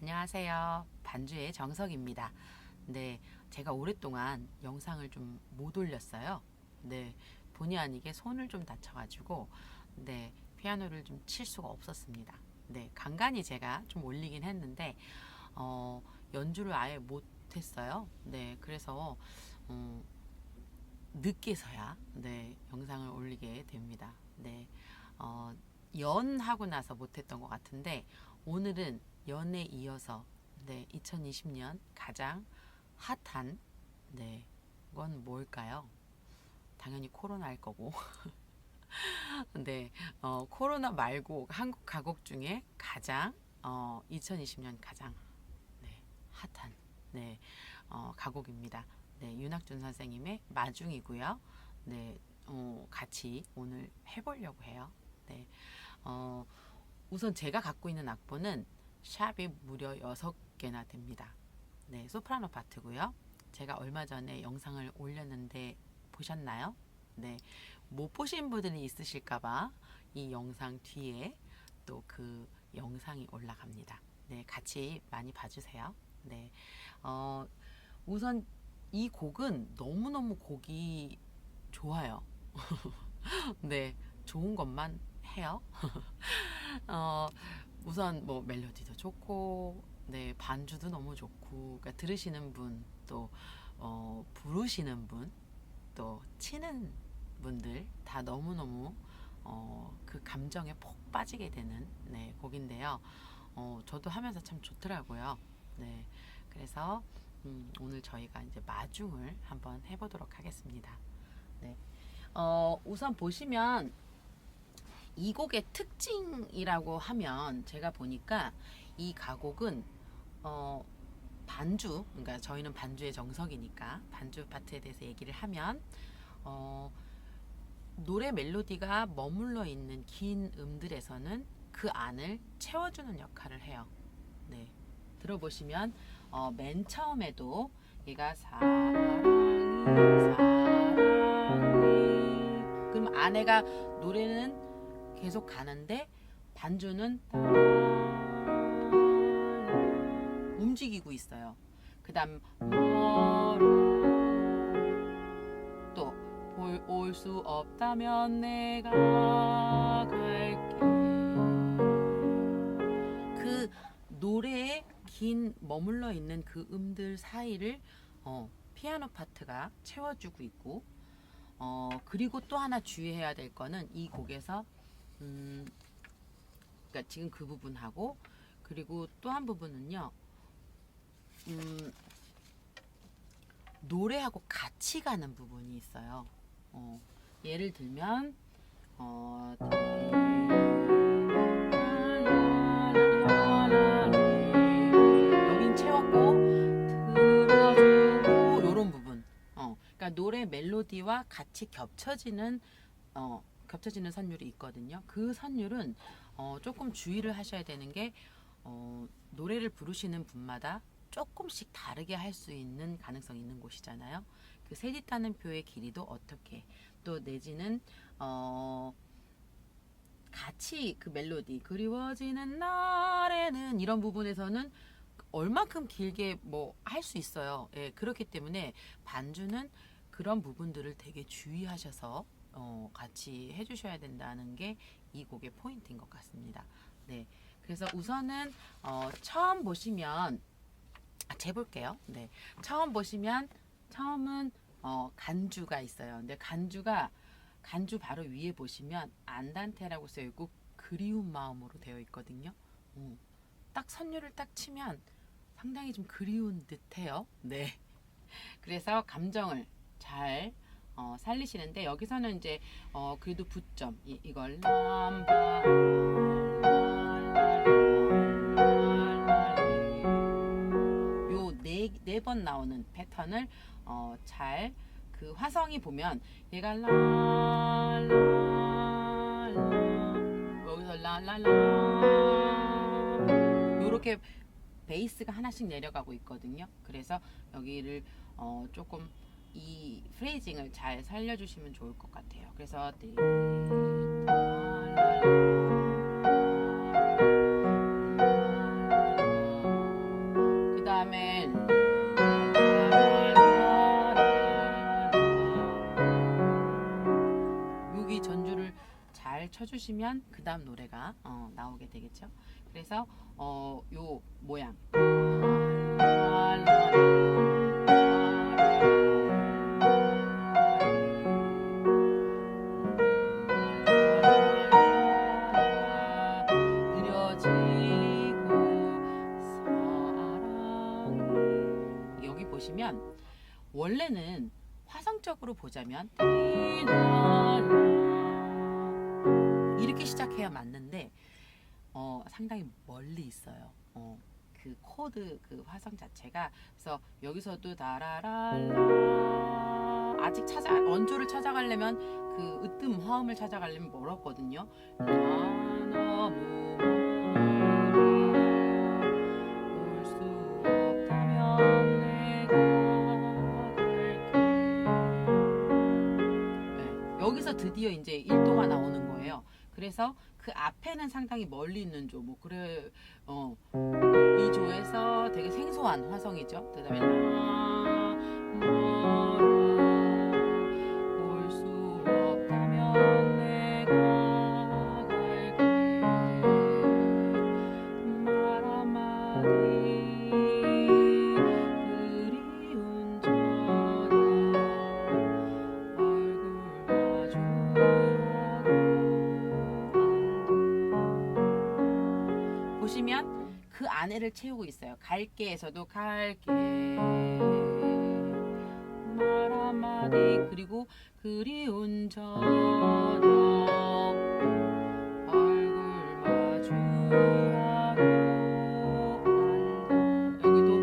안녕하세요. 반주의 정석입니다. 네, 제가 오랫동안 영상을 좀 못 올렸어요. 네, 본의 아니게 손을 좀 다쳐가지고, 네, 피아노를 좀 칠 수가 없었습니다. 네, 간간히 제가 좀 올리긴 했는데, 어, 연주를 아예 못 했어요. 네, 그래서, 어, 늦게서야, 네, 영상을 올리게 됩니다. 네, 어, 연하고 나서 못했던 것 같은데, 오늘은 연에 이어서 네, 2020년 가장 핫한 네, 건 뭘까요? 당연히 코로나일 거고. 네, 어, 코로나 말고 한국 가곡 중에 가장 어, 2020년 가장 네, 핫한 네, 어, 가곡입니다. 네, 윤학준 선생님의 마중이고요. 네, 어, 같이 오늘 해보려고 해요. 네, 어, 우선 제가 갖고 있는 악보는 샵이 무려 6개나 됩니다. 네, 소프라노 파트고요. 제가 얼마 전에 영상을 올렸는데 보셨나요? 네, 못 보신 분들이 있으실까봐 이 영상 뒤에 또 그 영상이 올라갑니다. 네, 같이 많이 봐주세요. 네, 어, 우선 이 곡은 너무너무 곡이 좋아요. 네, 좋은 것만 해요. 어, 우선 뭐 멜로디도 좋고, 네, 반주도 너무 좋고, 그러니까 들으시는 분, 또, 어, 부르시는 분, 또 치는 분들 다 너무 너무 어, 그 감정에 폭 빠지게 되는 네, 곡인데요. 어, 저도 하면서 참 좋더라고요. 네, 그래서 음, 오늘 저희가 이제 마중을 한번 해보도록 하겠습니다. 네, 어, 우선 보시면 이 곡의 특징이라고 하면 제가 보니까 이 가곡은 어, 반주, 그러니까 저희는 반주의 정석이니까 반주 파트에 대해서 얘기를 하면 어, 노래 멜로디가 머물러 있는 긴 음들에서는 그 안을 채워주는 역할을 해요. 네, 들어보시면 어, 맨 처음에도 얘가 사랑이 사랑이 그럼 아내가 노래는 계속 가는데 반주는 움직이고 있어요. 그 다음 또 올 수 없다면 내가 갈게. 그 노래에 긴 머물러 있는 그 음들 사이를 어, 피아노 파트가 채워주고 있고 어, 그리고 또 하나 주의해야 될 거는 이 곡에서 음, 그러니까 지금 그 부분하고 그리고 또 한 부분은요. 음, 노래하고 같이 가는 부분이 있어요. 어, 예를 들면 어. 어, 그러니까 노래 멜로디와 같이 겹쳐지는 어, 겹쳐지는 선율이 있거든요. 그 선율은 어, 조금 주의를 하셔야 되는 게 어, 노래를 부르시는 분마다 조금씩 다르게 할 수 있는 가능성이 있는 곳이잖아요. 그 세디 따는 표의 길이도 어떻게 또 내지는 어 같이 그 멜로디 그리워지는 날에는 이런 부분에서는 얼만큼 길게 뭐 할 수 있어요. 예, 그렇기 때문에 반주는 그런 부분들을 되게 주의하셔서 어, 같이 해주셔야 된다는 게 이 곡의 포인트인 것 같습니다. 네, 그래서 우선은 어, 처음 보시면 아, 재볼게요. 네, 처음 보시면 처음은 어, 간주가 있어요. 근데 간주가 간주 바로 위에 보시면 안단테라고 써 있고 그리운 마음으로 되어 있거든요. 음, 딱 선율을 딱 치면 상당히 좀 그리운 듯해요. 네. 그래서 감정을 잘 어, 살리시는데 여기서는 이제 어, 그래도 부점. 이, 이걸. 람바 요네네 번 나오는 패턴을 어, 잘 그 화성이 보면 얘가 라 라 라 여기서 라라라. 요렇게 베이스가 하나씩 내려가고 있거든요. 그래서 여기를 어, 조금 이 프레이징을 잘 살려주시면 좋을 것 같아요. 그래서 잘 쳐주시면 그 다음 노래가 어, 나오게 되겠죠. 그래서 어, 요 모양. 원래는 화성적으로 보자면 이렇게 시작해야 맞는데 어, 상당히 멀리 있어요. 어, 그 코드 그 화성 자체가 그래서 여기서도 다라라 아직 찾아 원조를 찾아가려면 그 으뜸 화음을 찾아가려면 멀었거든요. 드디어 이제 1도가 나오는 거예요. 그래서 그 앞에는 상당히 멀리 있는 조, 뭐 그래 어. 이 조에서 되게 생소한 화성이죠. 그다음에 올 그 안에를 채우고 있어요. 갈게에서도 갈게 말 한마디 그리고 그리운 저녁 얼굴 여기도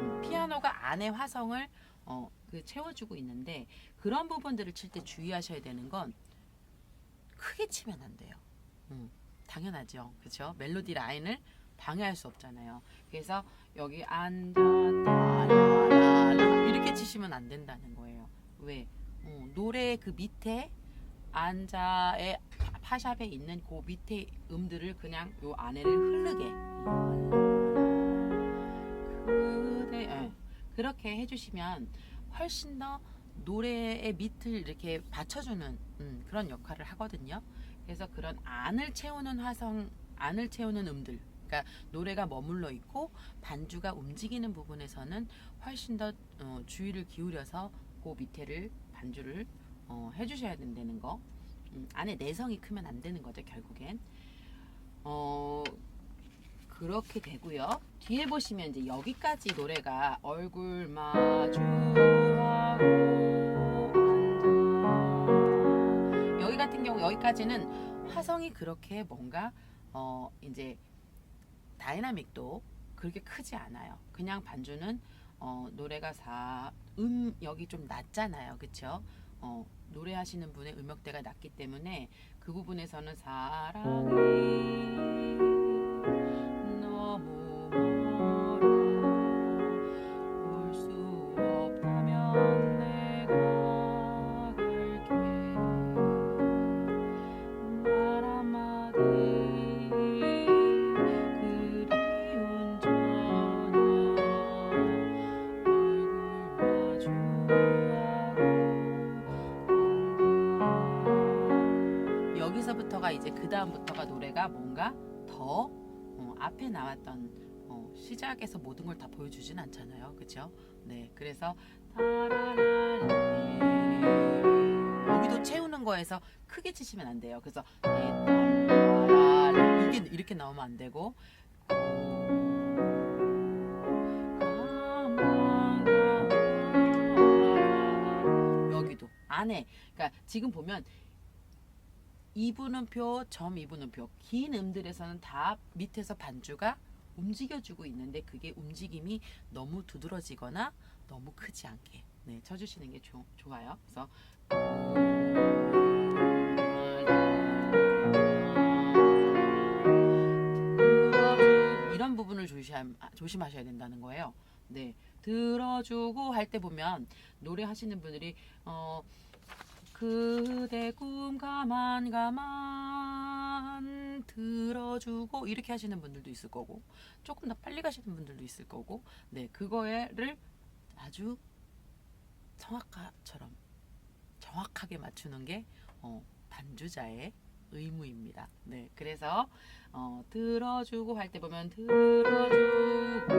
음, 안에 화성을 어, 그 채워주고 있는데 그런 부분들을 칠 때 주의하셔야 되는 건 크게 치면 안 돼요. 음. 당연하죠. 그렇죠? 멜로디 라인을 방해할 수 없잖아요. 그래서 여기 앉았다 이렇게 치시면 안 된다는 거예요. 왜? 어, 노래 그 밑에 안자의 파샵에 있는 그 밑에 음들을 그냥 요 안에를 흐르게 그대 예. 그렇게 해주시면 훨씬 더 노래의 밑을 이렇게 받쳐주는 음, 그런 역할을 하거든요. 그래서 그런 안을 채우는 화성, 안을 채우는 음들, 그러니까 노래가 머물러 있고 반주가 움직이는 부분에서는 훨씬 더 어, 주의를 기울여서 그 밑에를 반주를 어, 해주셔야 된다는 거. 음, 안에 내성이 크면 안 되는 거죠 결국엔. 어 그렇게 되고요. 뒤에 보시면 이제 여기까지 노래가 얼굴 마주하고 여기까지는 화성이 그렇게 뭔가 어 이제 다이나믹도 그렇게 크지 않아요. 그냥 반주는 어 노래가 사음 여기 좀 낮잖아요. 그쵸? 어 노래하시는 분의 음역대가 낮기 때문에 그 부분에서는 사랑이 뭔가 더 어, 앞에 나왔던 어, 시작에서 모든 걸 다 보여주진 않잖아요, 그렇죠? 네, 그래서 여기도 채우는 거에서 크게 치시면 안 돼요. 그래서 이게 이렇게 나오면 안 되고 여기도 안에 그러니까 지금 보면 이분음표, 점 이분음표 긴 음들에서는 다 밑에서 반주가 움직여주고 있는데 그게 움직임이 너무 두드러지거나 너무 크지 않게 네, 쳐주시는 게 조, 좋아요. 그래서 이런 부분을 조심, 조심하셔야 된다는 거예요. 네, 들어주고 할 때 보면 노래 하시는 분들이 어 그대 꿈 가만 가만 난 들어주고 이렇게 하시는 분들도 있을 거고 조금 더 빨리 가시는 분들도 있을 거고 네 그거를 아주 성악가처럼 정확하게 맞추는 게 어, 반주자의 의무입니다. 네 그래서 어, 들어주고 할 때 보면 들어주고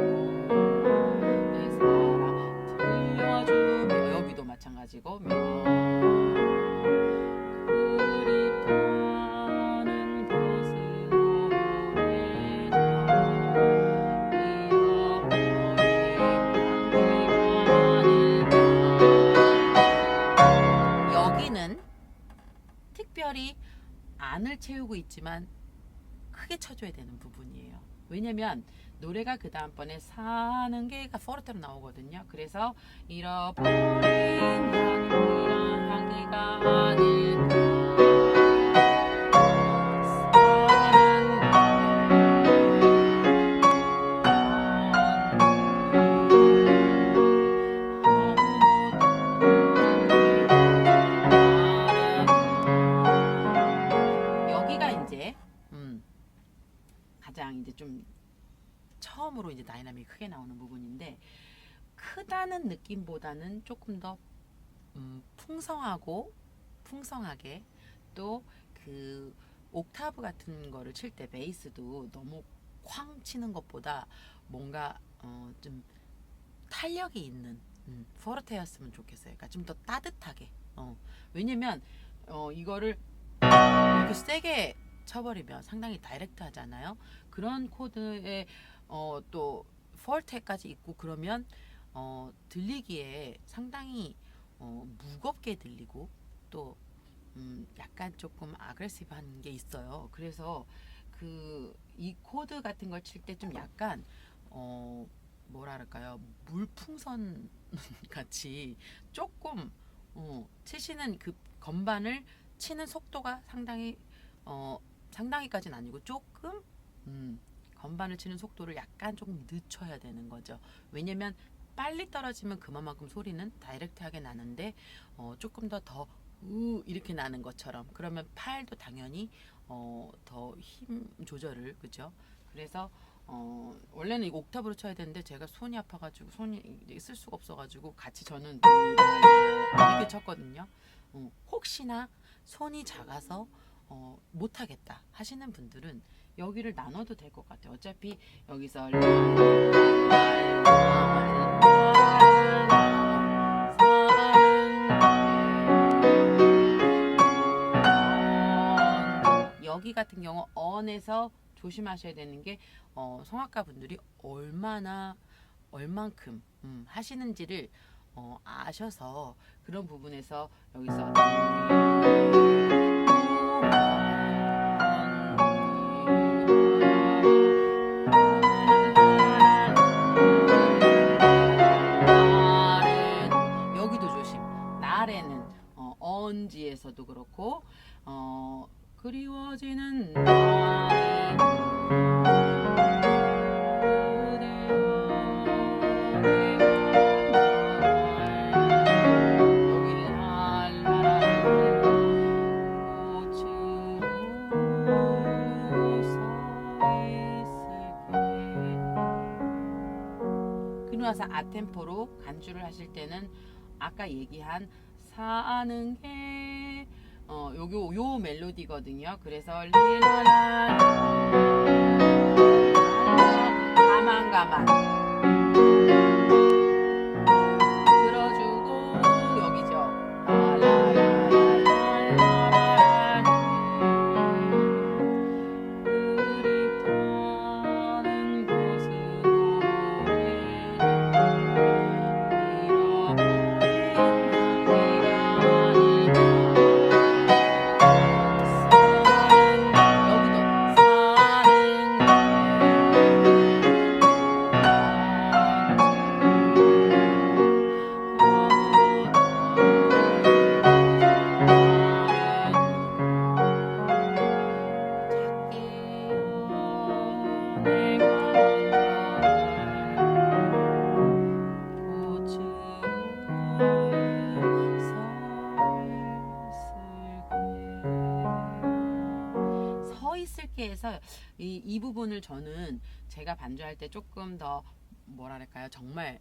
내 사랑 들려주고 여기도 마찬가지고 면 특별히 안을 채우고 있지만 크게 쳐줘야 되는 부분이에요. 왜냐면 노래가 그 다음번에 사는 게가 포르테로 나오거든요. 그래서 잃어버린 향기란 향기가 아닐 처음으로 이제 다이나믹이 크게 나오는 부분인데 크다는 느낌보다는 조금 더 음, 풍성하고 풍성하게 또 그 옥타브 같은 거를 칠 때 베이스도 너무 쾅 치는 것보다 뭔가 어, 좀 탄력이 있는 음, 포르테였으면 좋겠어요. 그러니까 좀 더 따뜻하게. 어, 왜냐면 어, 이거를 이렇게 세게 쳐버리면 상당히 다이렉트 하잖아요. 그런 코드에 어, 또 폴테까지 있고 그러면 어, 들리기에 상당히 어, 무겁게 들리고 또 음, 약간 조금 아그레시브한 게 있어요. 그래서 그 이 코드 같은 걸 칠 때 좀 약간 어, 뭐랄까요 물풍선 같이 조금 어, 치시는 그 건반을 치는 속도가 상당히 어 상당히까지는 아니고 조금 음, 건반을 치는 속도를 약간 조금 늦춰야 되는 거죠. 왜냐면 빨리 떨어지면 그만큼 소리는 다이렉트하게 나는데 어, 조금 더더 우 이렇게 나는 것처럼 그러면 팔도 당연히 어, 더 힘 조절을 그죠? 그래서 어, 원래는 이거 옥타브로 쳐야 되는데 제가 손이 아파가지고 손이 쓸 수가 없어가지고 같이 저는 이렇게 쳤거든요. 어, 혹시나 손이 작아서 어, 못하겠다 하시는 분들은 여기를 나눠도 될 것 같아요. 어차피 여기서 여기 같은 경우 언에서 조심하셔야 되는 게 어, 성악가 분들이 얼마나 얼만큼 음, 하시는지를 어, 아셔서 그런 부분에서 여기서 어, 언지에서도 그렇고 어, 그리워지는 나서 아템포로 간주를 하실 때는 아까 얘기한 사는 게 어, 요게 요 멜로디거든요. 그래서 리라라 가만 가만 부분을 저는 제가 반주할 때 조금 더 뭐랄까요? 정말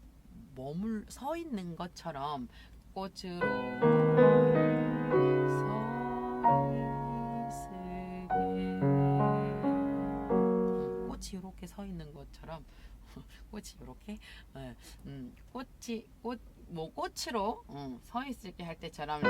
머물 서 있는 것처럼 꽃으로 서 있으게 꽃이 이렇게 서 있는 것처럼 꽃이 이렇게? 예, 음, 꽃이 꽃 뭐 꽃으로 음, 서 있을게 할 때처럼 리,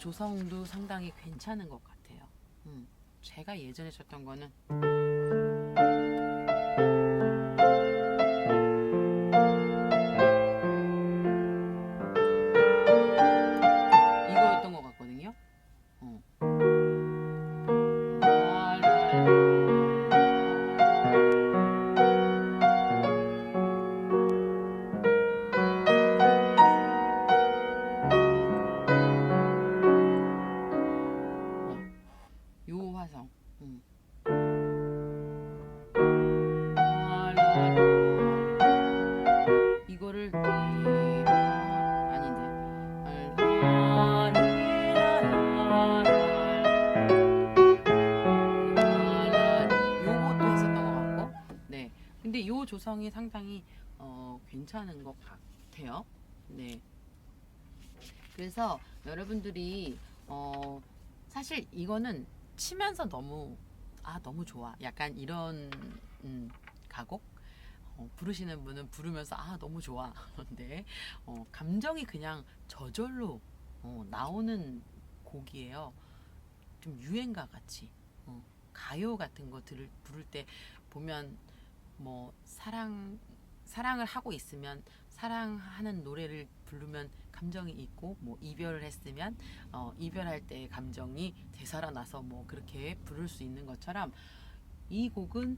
조성도 상당히 괜찮은 것 같아요. 음, 제가 예전에 쳤던 거는 화성. 음. 아. 네. 조성이 상당히 어, 괜찮은 것 같아요. 네. 그래서 여러분들이 어, 사실 이거는 치면서 너무 아 너무 좋아. 약간 이런 음, 가곡? 어, 부르시는 분은 부르면서 아 너무 좋아. 근데 어, 감정이 그냥 저절로 어, 나오는 곡이에요. 좀 유행가 같이. 어, 가요 같은 거 들을 부를 때 보면 뭐 사랑 사랑을 하고 있으면 사랑하는 노래를 부르면 감정이 있고 뭐 이별을 했으면 어, 이별할 때의 감정이 되살아나서 뭐 그렇게 부를 수 있는 것처럼 이 곡은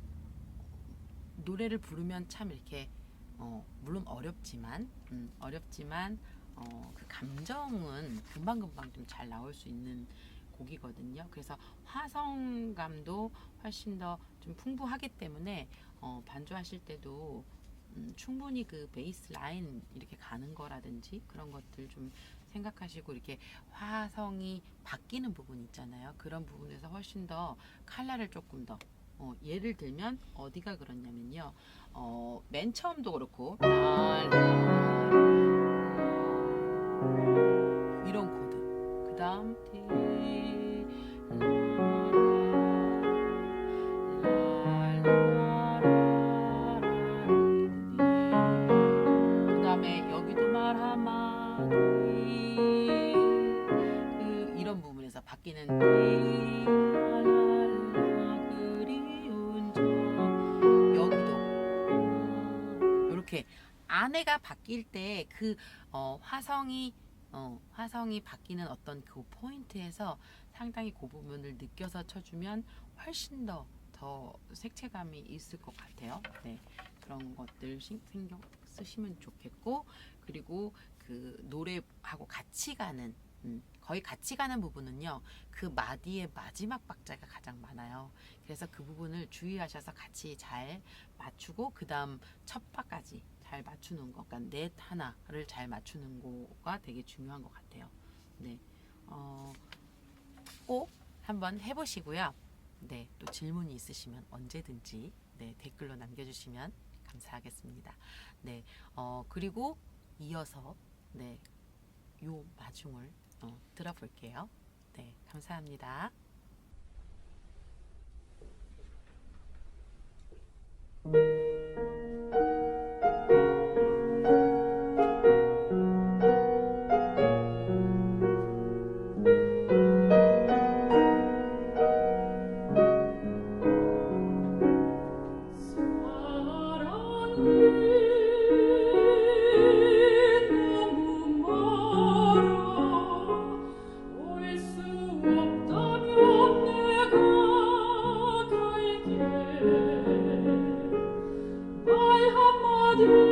노래를 부르면 참 이렇게 어, 물론 어렵지만 음, 어렵지만 어, 그 감정은 금방 금방 좀 잘 나올 수 있는 곡이거든요. 그래서 화성감도 훨씬 더 좀 풍부하기 때문에 어, 반주하실 때도 음, 충분히 그 베이스 라인 이렇게 가는 거라든지 그런 것들 좀 생각하시고 이렇게 화성이 바뀌는 부분 있잖아요. 그런 부분에서 훨씬 더 칼라를 조금 더 어, 예를 들면 어디가 그렇냐면요. 어, 맨 처음도 그렇고 이런 코드. 그다음 바뀔 때 그 어, 화성이 어, 화성이 바뀌는 어떤 그 포인트에서 상당히 그 부분을 느껴서 쳐주면 훨씬 더 더 색채감이 있을 것 같아요. 네, 그런 것들 신- 신경 쓰시면 좋겠고 그리고 그 노래하고 같이 가는 음, 거의 같이 가는 부분은요 그 마디의 마지막 박자가 가장 많아요. 그래서 그 부분을 주의하셔서 같이 잘 맞추고 그 다음 첫 박까지 잘 맞추는 것, 그러니까 넷 하나를 잘 맞추는 거가 되게 중요한 것 같아요. 네, 어, 꼭 한번 해보시고요. 네, 또 질문이 있으시면 언제든지 네, 댓글로 남겨주시면 감사하겠습니다. 네, 어, 그리고 이어서 네, 요 마중을 어, 들어볼게요. 네, 감사합니다. 음. Father.